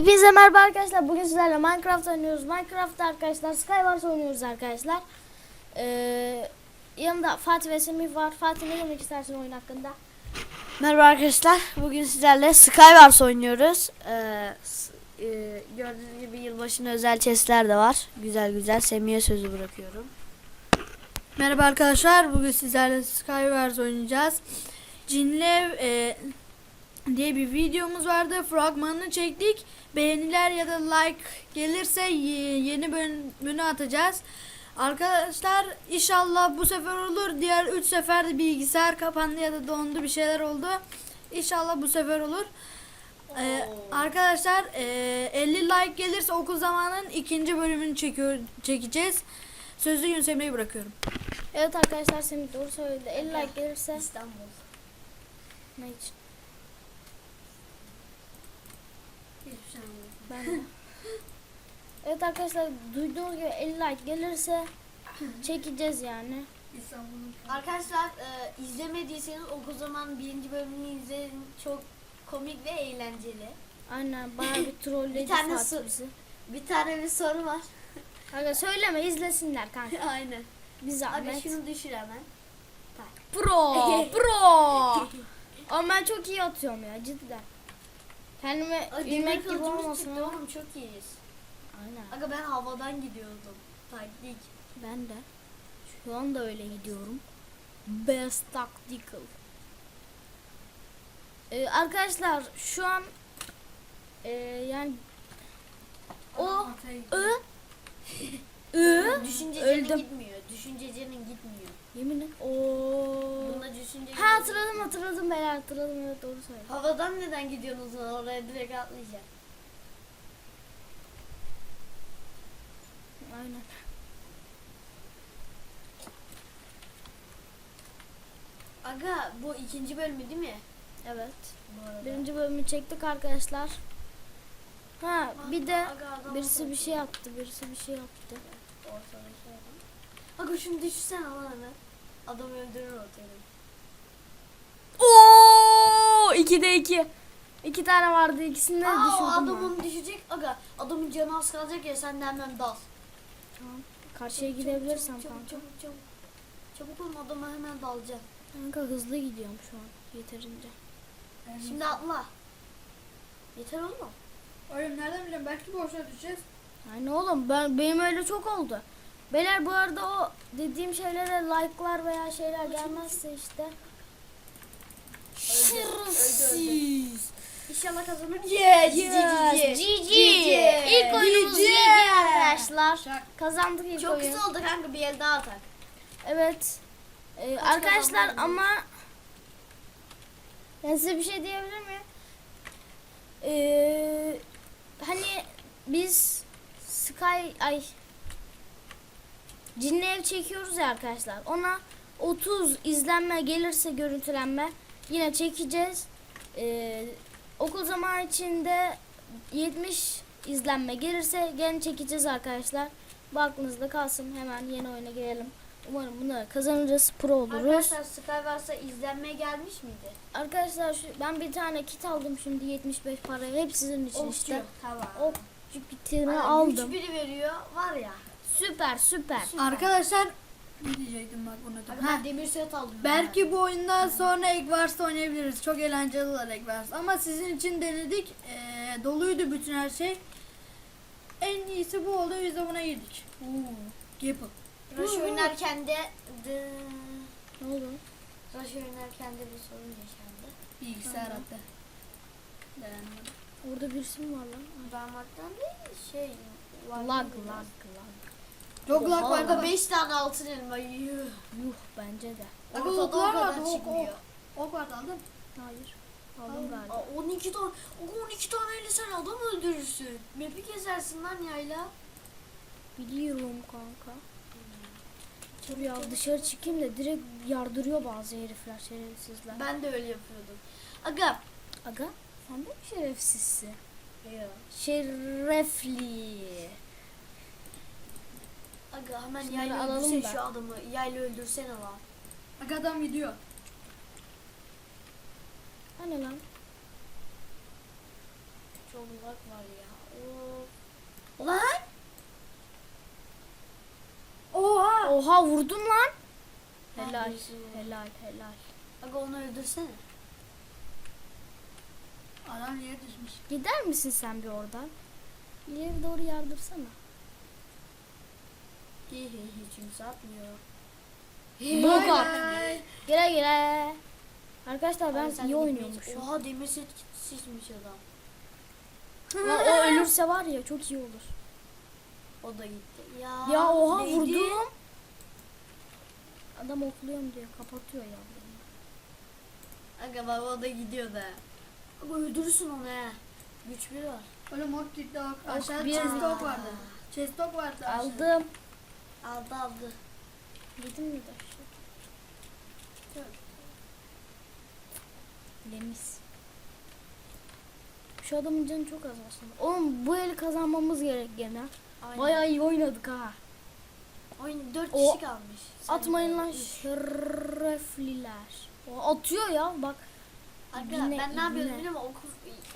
Hepinize merhaba arkadaşlar. Bugün sizlerle Minecraft oynuyoruz. Minecraft'ta arkadaşlar Skywars oynuyoruz arkadaşlar. Ee, yanımda Fatih ve Semih var. Fatih ne demek istersin oyun hakkında? Merhaba arkadaşlar. Bugün sizlerle Skywars oynuyoruz. Ee, e, gördüğünüz gibi yılbaşına özel chestler de var. Güzel güzel. Semih'e sözü bırakıyorum. Merhaba arkadaşlar. Bugün sizlerle Skywars oynayacağız. Cinlev e, diye bir videomuz vardı. Fragmanını çektik. Beğeniler ya da like gelirse ye- yeni bölümünü atacağız. Arkadaşlar inşallah bu sefer olur. Diğer 3 seferde bilgisayar kapandı ya da dondu bir şeyler oldu. İnşallah bu sefer olur. Ee, arkadaşlar e, 50 like gelirse okul zamanın ikinci bölümünü çekiyor, çekeceğiz. Sözü Yunus bırakıyorum. Evet arkadaşlar Semih doğru söyledi. 50 like gelirse İstanbul. ne için? Ben de. Evet arkadaşlar duyduğunuz gibi 50 like gelirse çekeceğiz yani. Arkadaşlar e, izlemediyseniz okul zaman birinci bölümünü izleyin. Çok komik ve eğlenceli. Aynen bayağı bir trolledi Bir tane Fatih bizi. Bir tane bir soru var. Kanka söyleme izlesinler kanka. Aynen. Bir Abi zahmet. şunu düşür hemen. Pro, pro. Ama ben çok iyi atıyorum ya cidden. Kendime Demir gibi olmasın çıktı oğlum çok iyiyiz. Aynen. Aga ben havadan gidiyordum. Taktik. Ben de. Şu anda öyle gidiyorum. Best tactical. Ee, arkadaşlar şu an e, yani o ı ı Düşünce öldüm. gitmiyor. Düşünce canın gitmiyor. yemin et. Oo. Bunda düşünce Ha hatırladım hatırladım beyler hatırladım evet doğru söyledin. Havadan neden gidiyorsunuz lan? oraya direkt atlayacak. Aynen. Aga bu ikinci bölümü değil mi? Evet. Bu arada. Birinci bölümü çektik arkadaşlar. Ha bir de Aga, adam birisi bir şey yaptı. Birisi bir şey yaptı. Ortada şey adam. Aga şunu düşsene lan hemen. Adam öldürür ortaya. Oo! 2'de 2. İki tane vardı. İkisini de Aa, düşürdüm adam ben. onu düşecek. Aga adamın canı az kalacak ya sen de hemen dal. Tamam. Karşıya Çabuk, gidebilirsem çabuk, çabuk, kanka. Çabuk çabuk. Çabuk olun adama hemen dalacağım. Kanka hızlı gidiyorum şu an yeterince. Şimdi atla. Yeter oğlum. Oğlum nereden bileyim belki boşuna düşeceğiz. Yani oğlum ben benim öyle çok oldu. Beyler bu arada o dediğim şeylere like'lar veya şeyler gelmezse işte Şerefsiz. İnşallah kazanır. Yes, Yes, GG. İlk oyunumuz GG. Arkadaşlar. Kazandık ilk Çok oyun. kısa oldu kanka bir el daha atak. Evet. Ee, arkadaşlar kazandın? ama ben size bir şey diyebilir miyim? Ee, hani biz Sky ay Cinli ev çekiyoruz ya arkadaşlar. Ona 30 izlenme gelirse görüntülenme yine çekeceğiz. Ee, okul zamanı içinde 70 izlenme gelirse gene çekeceğiz arkadaşlar. Bu aklınızda kalsın. Hemen yeni oyuna girelim. Umarım bunu kazanırız. Pro oluruz. Arkadaşlar Skywars'a izlenmeye gelmiş miydi? Arkadaşlar şu, ben bir tane kit aldım şimdi 75 paraya. Hep sizin için işte. Tamam. Okçu Aynen, aldım. Güç biri veriyor var ya. Süper süper. Arkadaşlar ne diyecektim bak bunu da. Abi ben demir set aldım. Belki bu oyundan sonra Eggwars'ta oynayabiliriz. Çok eğlenceli olur Eggwars. Ama sizin için denedik. Ee, doluydu bütün her şey. En iyisi bu oldu. Biz de buna girdik. Gapple. Rush oynarken de dı... Ne oldu? Rush oynarken de bir sorun yaşandı. Bilgisayar attı. Dayanamadım. Orada birisi mi var lan? Parmaktan değil şey. Lag lag lag. Çok lag Oha, vardı. 5 tane altın elma yuh. Yuh bence de. Aga, oklar vardı, ok, çıkmıyor. Ok vardı aldın. Hayır. Aldım galiba. Aa, 12 tane, 12 taneyle sen adam öldürürsün. Map'i gezersin lan yayla. Biliyorum kanka. Dur ya dışarı çıkayım da direkt yardırıyor bazı herifler şerefsizler. Ben de öyle yapıyordum. Aga. Aga sen de mi şerefsizsin? Ya. Şerefli. Aga hemen Şunları yayla alalım öldürsene da. şu adamı. Yayla öldürsene lan. Bak adam gidiyor. Hani lan? çok uzak var ya. Oo. Lan! Oha! Oha vurdum lan. Helal. Helal helal. Aga onu öldürsene. Adam yere düşmüş. Gider misin sen bir oradan? İleri doğru yardırsana. Hi hi hiç kimse atmıyor. Bye. Gire gire. Arkadaşlar ben sen iyi oynuyormuşum. Oha demir set şişmiş adam. Ama o ölürse var ya çok iyi olur. O da gitti. Ya, Ya oha neydi? vurdum. Adam okluyorum diye kapatıyor ya. Aga bak o da gidiyor da. Aga öldürürsün onu he. Güç bir var. Oğlum ok gitti ok. Aşağıda bir- chest ok vardı. Chest ok vardı aşağıda. Aldım. Aldı aldı. Gidin mi de? Lemis. Şu adamın canı çok az aslında. Oğlum bu eli kazanmamız gerek gene. Aynen. Bayağı iyi oynadık ha. Oyun 4 O- kişi kalmış. Atmayın lan şerefliler. O atıyor ya bak. İbne, ben ne yapıyordum biliyor musun? Okul,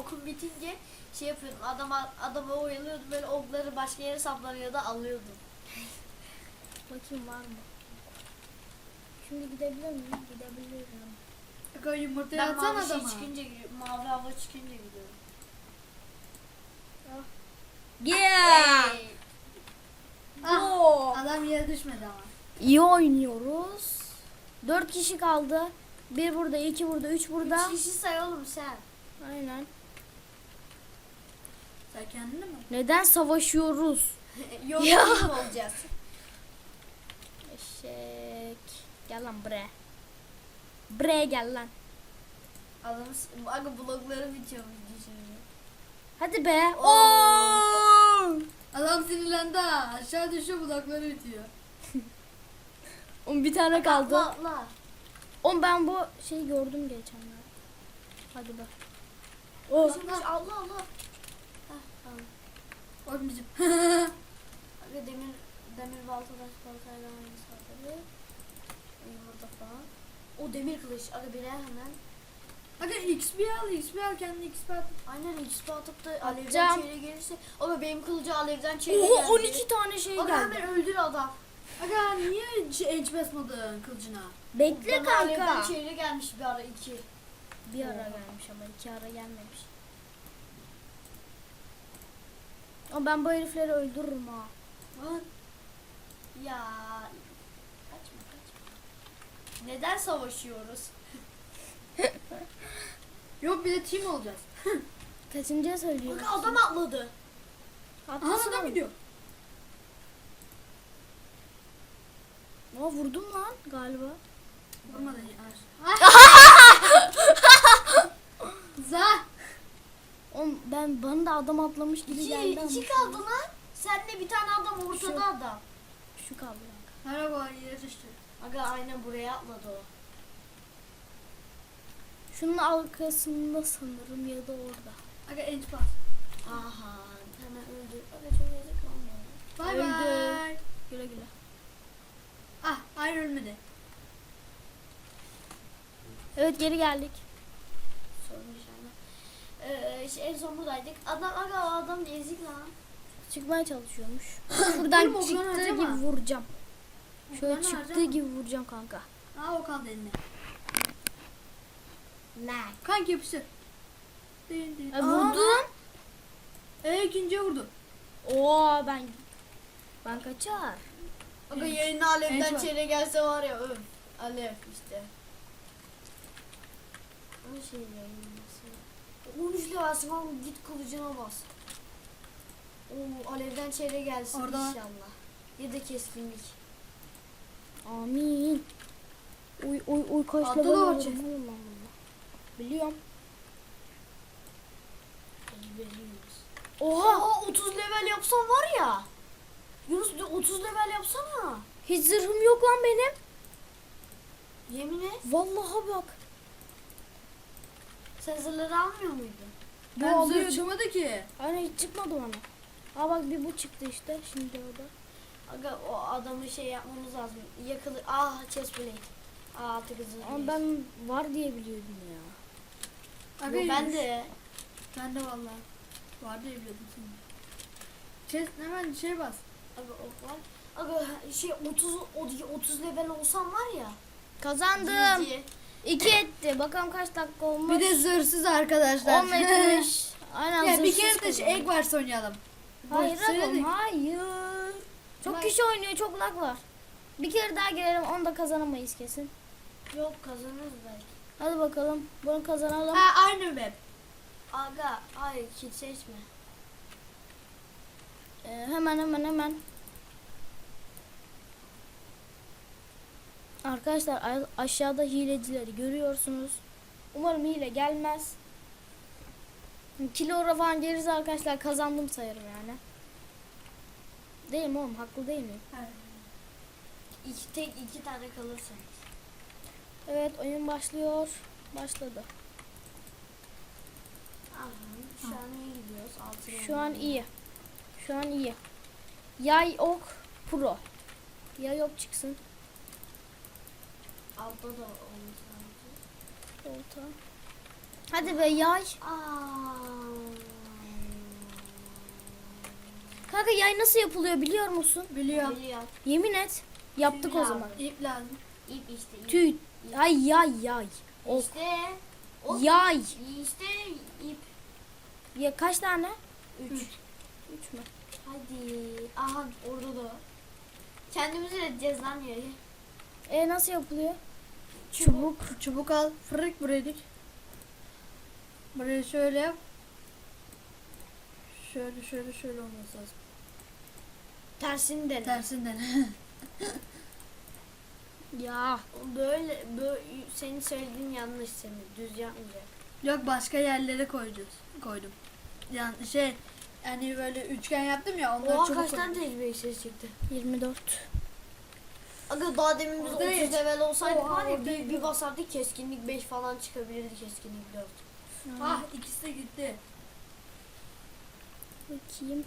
okul bitince şey yapıyordum. Adama, adama oyalıyordum böyle okları başka yere saplanıyordu alıyordum. Bakayım var mı? Şimdi gidebilir miyim? Gidebilirim. Aga yumurtayı Ben atsana mavi şey adama. çıkınca gidiyorum. Mavi hava çıkınca gidiyorum. Yeah! Hey! Ah, adam yere düşmedi ama. İyi oynuyoruz. Dört kişi kaldı. Bir burada, iki burada, üç burada. Üç kişi say oğlum sen. Aynen. Sen kendini mi? Neden savaşıyoruz? Yok Ya. olacağız. Eşek. Gel lan bre. Bre gel lan. Adam, aga blokları bitiyormuş düşünüyor. Hadi be. Oo. Oo! Adam sinirlendi ha. Aşağı düşüyor budakları bitiyor. Oğlum bir tane kaldı. Atla atla. Oğlum ben bu şeyi gördüm geçenlerde. Hadi be. Oh. Allah Allah. Heh, tamam. Bak bizim. Aga demir demir balta taş baltayla aynı saldırı. Yumurta falan. O demir kılıç. Aga bire hemen. Aga XP al XP al kendine XP at. Aynen XP atıp da alevden çeyreğe gelirse. Aga benim kılıcı alevden çeyreğe geldi. Oha 12 tane şey Aga geldi. hemen öldür adam. Aga niye enç basmadın kılıcına? Bekle kanka. çeyreğe gelmiş bir ara iki. Bir ara gelmiş ama iki ara gelmemiş. Ama ben bu herifleri öldürürüm ha. Lan. Ya. Kaçma kaçma. Neden savaşıyoruz? Yok bir de team olacağız. Kaçıncıya söylüyorsun? Aga adam atladı. Aha Atlasana. adam gidiyor. Aa vurdum lan galiba. Yavaş. Za. Oğlum ben bana da adam atlamış gibi İki, geldi ama. iki kaldı lan. Senle bir tane adam ortada Şu- adam. Şu kaldı. Merhaba yere düştü. Aga aynen buraya atladı o. Şunun arkasında sanırım ya da orada. Aga enç bas. Aha hemen öldü. Aga çok yazık olmadı. Bay Öldü. bay. Güle güle. Ah hayır ölmedi. Evet geri geldik. Sormuş ama. Ee, işte en son buradaydık. Adam aga o adam da ezik lan. Çıkmaya çalışıyormuş. Şuradan Oğlum, çıktığı harcama. gibi vuracağım. Şöyle Oklarını çıktığı harcama. gibi vuracağım kanka. Aa o kaldı eline. Lan. Kanki yapıştır. Din, din. E, Aa, vurdum. E ikinciye vurdu. Oo ben ben kaçar. Aga yayına alevden var. çeyre gelse var ya öf. Alev işte. Ama şey yayınlaması. 13 levelsin oğlum git kılıcına bas. Oo alevden çeyre gelsin Orada var. inşallah. Ya da keskinlik. Amin. Uy uy uy kaç Atladı level o olurum çift. oğlum ben bunda. Biliyorum. Oha. Aa 30 level yapsan var ya. Yunus bir 30 level yapsana. Hiç zırhım yok lan benim. Yemin et. Vallahi bak. Sen zırhları almıyor muydun? Bu Ben alıyor. zırh çıkmadı ki. Aynen hiç çıkmadı bana. Aa bak bir bu çıktı işte şimdi o da. Aga o adamı şey yapmamız lazım. Yakılı. Ah chest plate. Aa altı kızıl. Ama ben var diye biliyordum ya. Aga ben de. Ben de valla. Vardı evladım senin. Chest hemen şey bas. Aga ok var. Aga şey 30 o- 30 level olsam var ya. Kazandım. GG. 2 etti. Bakalım kaç dakika olmuş. Bir de zırhsız arkadaşlar. 10 etmiş. Aynen ya bir kere de şey, egg varsa oynayalım. Hayır oğlum hayır. Çok Bak. kişi oynuyor çok lag var. Bir kere daha girelim onu da kazanamayız kesin. Yok kazanırız belki. Hadi bakalım bunu kazanalım. Ha aynı web. Aga hayır kit seçme. Ee, hemen hemen hemen. Arkadaşlar aşağıda hilecileri görüyorsunuz. Umarım hile gelmez. Kilo falan gelirse arkadaşlar kazandım sayarım yani. Değil mi oğlum? Haklı değil miyim? İki tek iki tane kalırsanız. Evet oyun başlıyor. Başladı. Aha, şu an iyi gidiyoruz. Altı Şu an iyi. Şu an iyi. Yay ok pro. Yay ok çıksın. Altta da lazım. Olta. Hadi be yay. Aa. Kanka yay nasıl yapılıyor biliyor musun? Biliyorum. Biliyor. Yemin et. Yaptık o Ya. zaman. İp lazım. İp işte. ip. Tüy. Ay yay yay. Ok. İşte. o- Yay. İşte ip. Ya kaç tane? Üç. Üç mü? Hadi. Aha orada da. Kendimiz üreteceğiz lan yayı. E nasıl yapılıyor? Çubuk. Çubuk al. Fırık buraya dik. Buraya şöyle yap. Şöyle şöyle şöyle olması lazım. Tersini dene. Tersinden. Ya. Böyle, böyle senin söylediğin yanlış Semih. Düz yapmayacak. Yok başka yerlere koyacağız. Koydum. Yani şey yani böyle üçgen yaptım ya onları Oha çubuk kaç tane tecrübe ses çıktı. 24. Aga daha demin biz Orada 30 hiç- level olsaydık Oha, var ya bir, bir basardık keskinlik 5 falan çıkabilirdi keskinlik 4. Ah ikisi de gitti. Bakayım.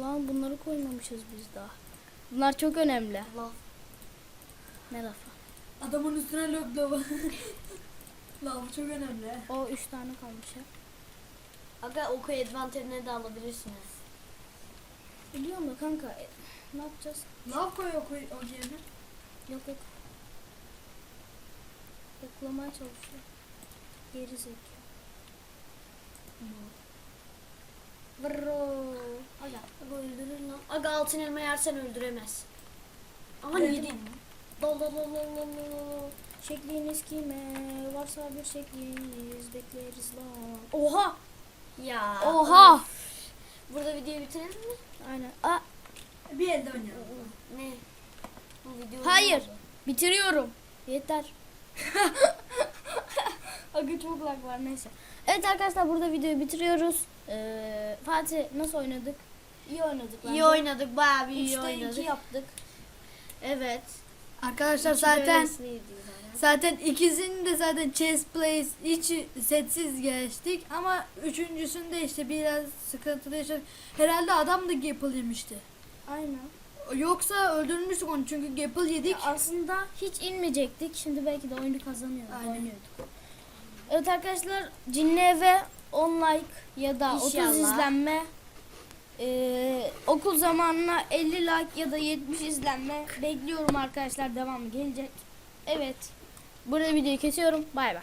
Lan bunları koymamışız biz daha. Bunlar çok önemli. Allah. Ne lafı? Adamın üstüne lök lava. Lav çok önemli. O üç tane kalmış ya. Aga oku advantajını de alabilirsiniz. Biliyorum da kanka. Ne yapacağız? Lav koy o, o yerine. Yok yok. Oklamaya çalışıyor. Geri zekalı. Vırro. Aga, aga öldürür lan. Aga altın elma yersen öldüremez. Ama yedi. Dal dal dal dal dal dal. Şekliniz kime? Varsa bir şekliniz bekleriz lan. Oha! Ya. Oha! öf. Burada videoyu bitirelim mi? Aynen. Aa, Bir elde oynayalım. Ne? Bu video Hayır. bitiriyorum. Yeter. Aga çok lag var neyse. Evet arkadaşlar burada videoyu bitiriyoruz. Ee, Fatih nasıl oynadık? İyi oynadık bence. İyi oynadık. Bayağı bir iyi Üçte oynadık. iki yaptık. Evet. Arkadaşlar İki zaten böylesiydi zaten. zaten ikisini de zaten chess plays hiç setsiz geçtik ama üçüncüsünde işte biraz sıkıntılı yaşadık. Herhalde adam da Gapple yemişti. Aynen. Yoksa öldürmüştük onu çünkü Gapple yedik. Ya aslında hiç inmeyecektik. Şimdi belki de oyunu kazanıyorduk. Aynen. Oynuyorduk. Evet arkadaşlar Cinli Eve 10 like ya da 30 İnşallah. izlenme ee, okul zamanına 50 like ya da 70 izlenme bekliyorum arkadaşlar devamı gelecek. Evet. Burada videoyu kesiyorum. Bay bay.